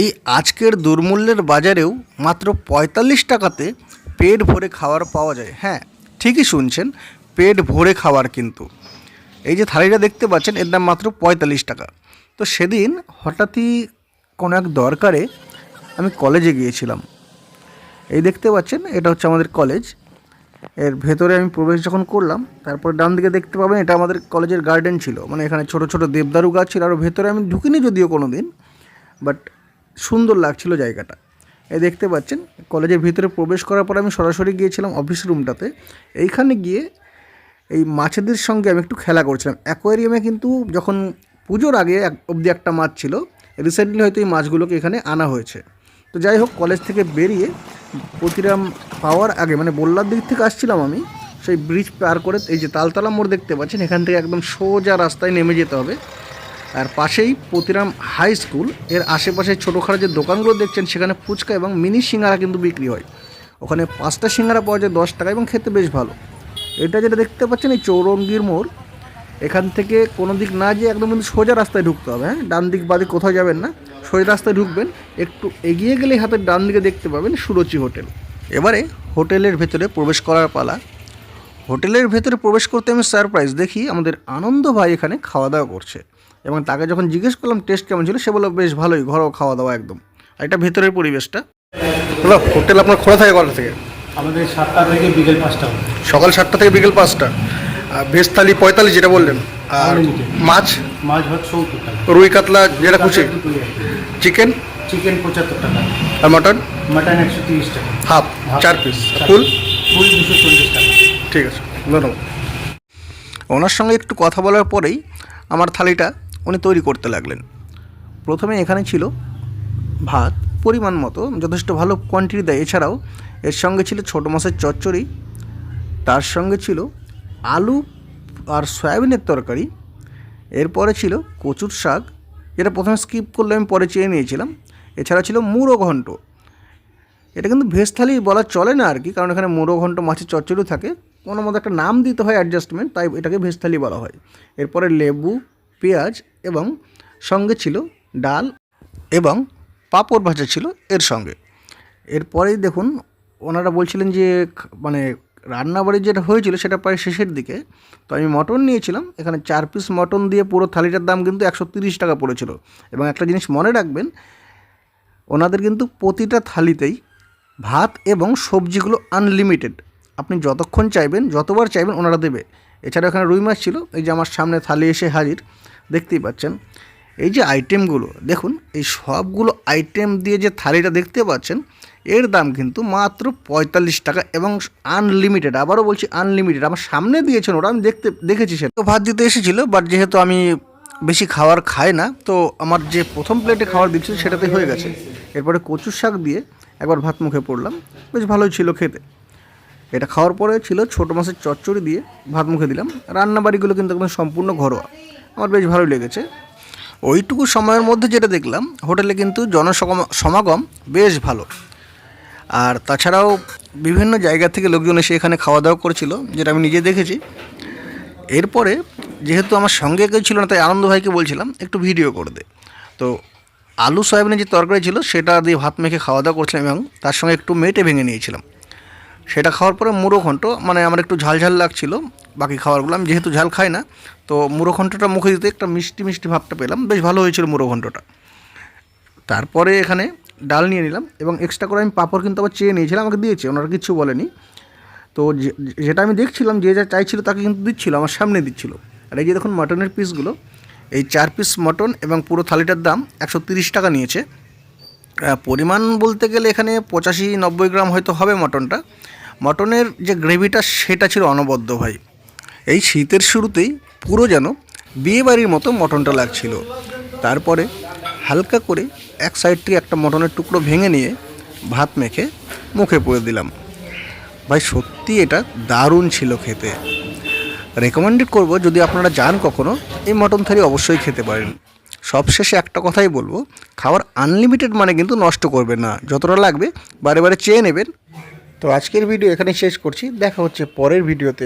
এই আজকের দুর্মূল্যের বাজারেও মাত্র পঁয়তাল্লিশ টাকাতে পেট ভরে খাবার পাওয়া যায়। হ্যাঁ ঠিকই শুনছেন, পেট ভরে খাবার কিন্তু। এই যে থালিটা দেখতে পাচ্ছেন, এর দাম মাত্র পঁয়তাল্লিশ টাকা। তো সেদিন হঠাৎই কোনো এক দরকারে আমি কলেজে গিয়েছিলাম। এই দেখতে পাচ্ছেন, এটা হচ্ছে আমাদের কলেজ। এর ভেতরে আমি প্রবেশ যখন করলাম, তারপর ডান দিকে দেখতে পাবেন, এটা আমাদের কলেজের গার্ডেন ছিল। মানে এখানে ছোট ছোট দেবদারু গাছ ছিল, আর ভেতরে আমি ঢুকিনি যদিও কোনো দিন বাট সুন্দর লাগছিল জায়গাটা। এই দেখতে পাচ্ছেন, কলেজের ভিতরে প্রবেশ করার পর আমি সরাসরি গিয়েছিলাম অফিস রুমটাতে এইখানে গিয়ে এই মাছেদের সঙ্গে আমি একটু খেলা করছিলাম। অ্যাকোয়ারিয়ামে কিন্তু যখন পুজোর আগে এক, অবধি একটা মাছ ছিল রিসেন্টলি হয়তো এই মাছগুলোকে এখানে আনা হয়েছে। তো যাই হোক, কলেজ থেকে বেরিয়ে প্রতিরাম পাওয়ার আগে মানে বল্লার দিক থেকে আসছিলাম আমি, সেই ব্রিজ পার করে এই যে তালতলা মোড় দেখতে পাচ্ছেন, এখান থেকে একদম সোজা রাস্তায় নেমে যেতে হবে। আর পাশেই প্রতিরাম হাই স্কুল। এর আশেপাশে ছোটোখাটো যে দোকানগুলো দেখছেন, সেখানে ফুচকা এবং মিনি সিঙ্গারা কিন্তু বিক্রি হয়। ওখানে পাঁচটা সিঙ্গারা পাওয়া যায় দশ টাকা এবং খেতে বেশ ভালো। এটা যেটা দেখতে পাচ্ছেন, এই চৌরঙ্গির মোড়। এখান থেকে কোনো দিক না যেয়ে একদম কিন্তু সোজা রাস্তায় ঢুকতে হবে হ্যাঁ? ডান দিক বাদিক কোথাও যাবেন না। সোজা রাস্তায় ঢুকবেন, একটু এগিয়ে গেলে হাতের ডান দিকে দেখতে পাবেন সুরচি হোটেল। এবারে হোটেলের ভেতরে প্রবেশ করার পালা। হোটেলের ভেতরে প্রবেশ করতে আমি সারপ্রাইজ দেখি, আমাদের আনন্দ ভাই এখানে খাওয়া দাওয়া করছে। এবং তাকে যখন জিজ্ঞেস করলাম টেস্ট কেমন ছিল? সে বলল বেশ ভালোই ঘরোয়া খাওয়া দাওয়া একদম। আর এটা ভেতরের পরিবেশটা। দাদা হোটেল আপনার খোলা থাকে কটা থেকে? আমাদের সাতটা থেকে বিকেল পাঁচটা সকাল সাতটা থেকে বিকেল পাঁচটা। আর ভেজ থালি পঁয়তাল্লিশ যেটা বললেন আর মাছ? মাছ টাকা। রুই কাতলা যেটা খুশি? চিকেন চিকেন পঁচাত্তর টাকা। আর মটন মাটন একশো তিরিশ টাকা। হাফ চার পিস ফুল? ফুল দুশো চল্লিশ টাকা। ঠিক আছে ধন্যবাদ। ওনার সঙ্গে একটু কথা বলার পরেই আমার থালিটা উনি তৈরি করতে লাগলেন। প্রথমে এখানে ছিল ভাত, পরিমাণ মতো, যথেষ্ট ভালো কোয়ান্টিটি দেয়। এছাড়াও এর সঙ্গে ছিল ছোটো মাছের চচ্চড়ি, তার সঙ্গে ছিল আলু আর সয়াবিনের তরকারি, এরপরে ছিল কচুর শাক, যেটা প্রথমে স্কিপ করলে আমি পরে চেয়ে নিয়েছিলাম। এছাড়া ছিল মুড়ো ঘন্ট। এটা কিন্তু ভেজ থালি বলা চলে না আর কি, কারণ এখানে মুড়ো ঘন্ট, মাছের চচ্চড়ি থাকে। কোনো মতো একটা নাম দিতে হয় অ্যাডজাস্টমেন্ট তাই এটাকে ভেজ থালি বলা হয়। এরপরে লেবু পেঁয়াজ এবং সঙ্গে ছিল ডাল এবং পাঁপড় ভাজা ছিল এর সঙ্গে। এরপরেই দেখুন, ওনারা বলছিলেন যে মানে রান্নাবাড়ি যেটা হয়েছিল সেটা প্রায় শেষের দিকে। তো আমি মটন নিয়েছিলাম, এখানে চার পিস মটন দিয়ে পুরো থালিটার দাম কিন্তু একশো টাকা পড়েছিল। এবং একটা জিনিস মনে রাখবেন, ওনাদের কিন্তু প্রতিটা থালিতেই ভাত এবং সবজিগুলো আনলিমিটেড আপনি যতক্ষণ চাইবেন, যতবার চাইবেন ওনারা দেবে। এছাড়া এখানে রুই মাছ ছিল। এই যে আমার সামনে থালি এসে হাজির, দেখতেই পাচ্ছেন। এই যে আইটেমগুলো দেখুন, এই সবগুলো আইটেম দিয়ে যে থালিটা দেখতে পাচ্ছেন, এর দাম কিন্তু মাত্র পঁয়তাল্লিশ টাকা এবং আনলিমিটেড আবারও বলছি আনলিমিটেড আমার সামনে দিয়েছেন ওরা, আমি দেখতে, দেখেছি সেটা। তো ভাত দিতে এসেছিল বাট যেহেতু আমি বেশি খাবার খাই না, তো আমার যে প্রথম প্লেটে খাবার দিচ্ছিল সেটাতে হয়ে গেছে। এরপরে কচুর শাক দিয়ে একবার ভাত মুখে পড়লাম, বেশ ভালোই ছিল খেতে। এটা খাওয়ার পরে ছিল ছোটো মাছের চচ্চড়ি দিয়ে ভাত মুখে দিলাম। রান্নাবাড়িগুলো কিন্তু একদম সম্পূর্ণ ঘরোয়া। আমার বেশ ভালোই লেগেছে। ওইটুকু সময়ের মধ্যে যেটা দেখলাম, হোটেলে কিন্তু জনসমাগম, সমাগম বেশ ভালো। আর তাছাড়াও বিভিন্ন জায়গা থেকে লোকজন এসে এখানে খাওয়া দাওয়া করেছিল, যেটা আমি নিজে দেখেছি। এরপরে যেহেতু আমার সঙ্গে কেউ ছিল না, তাই আনন্দ ভাইকে বলছিলাম, একটু ভিডিও করে দে। তো আলু, সয়াবিনের যে তরকারি ছিল, সেটা দিয়ে ভাত মেখে খাওয়া দাওয়া করছিলাম এবং তার সঙ্গে একটু মেটে ভেঙে নিয়েছিলাম। সেটা খাওয়ার পরে মুড়ো মানে আমার একটু ঝাল ঝাল লাগছিল, বাকি খাবারগুলো আমি যেহেতু ঝাল খাই না, তো মুড়ো ঘন্টটা মুখে দিতে একটা মিষ্টি মিষ্টি ভাবটা পেলাম, বেশ ভালো হয়েছিল মুড়ো ঘন্টটা তারপরে এখানে ডাল নিয়ে নিলাম এবং এক্সট্রা করে আমি পাঁপড় কিন্তু আবার চেয়ে নিয়েছিলাম, আমাকে দিয়েছে, ওনারা কিছু বলেনি। তো যেটা আমি দেখছিলাম, যে যা চাইছিল তাকে কিন্তু দিচ্ছিল, আমার সামনে দিচ্ছিল। আর এই যে দেখুন মটনের পিসগুলো এই চার পিস মটন এবং পুরো থালিটার দাম একশো টাকা নিয়েছে। পরিমাণ বলতে গেলে এখানে পঁচাশি নব্বই গ্রাম হয়তো হবে মটনটা মটনের যে গ্রেভিটা সেটা ছিল অনবদ্য ভাই। এই শীতের শুরুতেই পুরো যেন বিয়েবাড়ির মতো মটনটা লাগছিল। তারপরে হালকা করে এক সাইড থেকে একটা মটনের টুকরো ভেঙে নিয়ে ভাত মেখে মুখে পুরে দিলাম। ভাই, সত্যি এটা দারুণ ছিল খেতে। রেকমেন্ডেড করব, যদি আপনারা যান কখনো, এই মটন থালি অবশ্যই খেতে পারেন। সবশেষে একটা কথাই বলব খাবার আনলিমিটেড মানে কিন্তু নষ্ট করবেন না। যতটা লাগবে বারে বারে চেয়ে নেবেন তো আজকের ভিডিও এখানে শেষ করছি। দেখা হচ্ছে পরের ভিডিওতে।